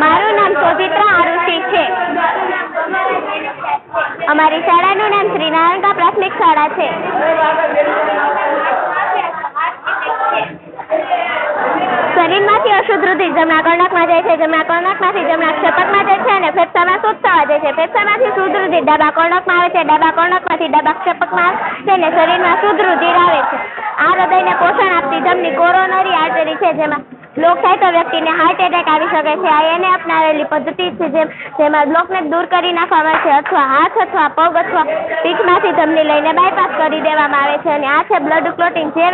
મારું નામ શોભિત્રા આરુષી છે. અમારી શાળાનું નામ શ્રીનારાયણ પ્રાથમિક શાળા છે. શરીરમાંથી અશુદ્ધ રુધિર જમણા કર્ણકમાં જાય છે જમણા કર્ણકમાંથી જમણા ક્ષેપકમાં જાય છે અને ફેફસામાં શુદ્ધ થવા જાય છે. ફેફસામાંથી શુદ્ધ રુધિર ડાબા કર્ણકમાં આવે છે, ડાબા કર્ણકમાંથી ડાબા ક્ષેપકમાં આવે છે અને શરીરમાં શુદ્ધ રુધિર આવે છે. આ હૃદયને પોષણ આપતી ધમની કોરોનરી આર્ટરી છે, જેમાં બ્લોક થાય તો વ્યક્તિને હાર્ટ એટેક આવી શકે છે. આ એને અપનાવેલી પદ્ધતિ છે, જેમ, જેમાં બ્લોકને દૂર કરી નાખવામાં છે અથવા હાથ અથવા પગ અથવા પીઠમાંથી ધમની લઈને બાયપાસ કરી દેવામાં આવે છે અને આ છે બ્લડ ક્લોટિંગ જે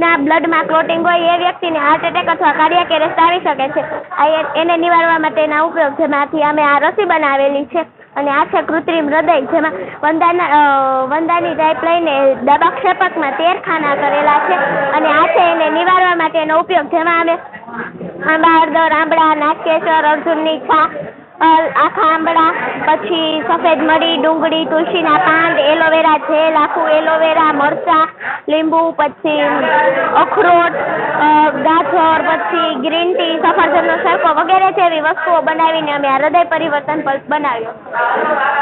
વ્યક્તિના બ્લડમાં ક્લોટિંગ હોય એ વ્યક્તિને હાર્ટ એટેક અથવા કાર્ડિયાક એરેસ્ટ આવી શકે છે. આ એને નિવારવા માટેના ઉપયોગ જેમાંથી અમે આ રસી બનાવેલી છે અને આ છે કૃત્રિમ હૃદય જેમાં વંદાના વંદાની ટાઈપ લઈને દબાક્ષેપકમાં તેર ખાના કરેલા છે અને આ છે એને નિવારવા માટેનો ઉપયોગ જેમાં અમે આંબા આંબળા નાગકેસર અર્જુનની છા આખા આંબળા, પછી સફેદ મરી, ડુંગળી, તુલસીના પાન એલોવેરા જેલ, આખું એલોવેરા, મરચાં, લીંબુ, પછી અખરોટ ગાજર, પછી ગ્રીન ટી, સફરજનનો સરકો વગેરે જેવી વસ્તુઓ બનાવીને અમે આ હૃદય પરિવર્તન બનાવ્યો.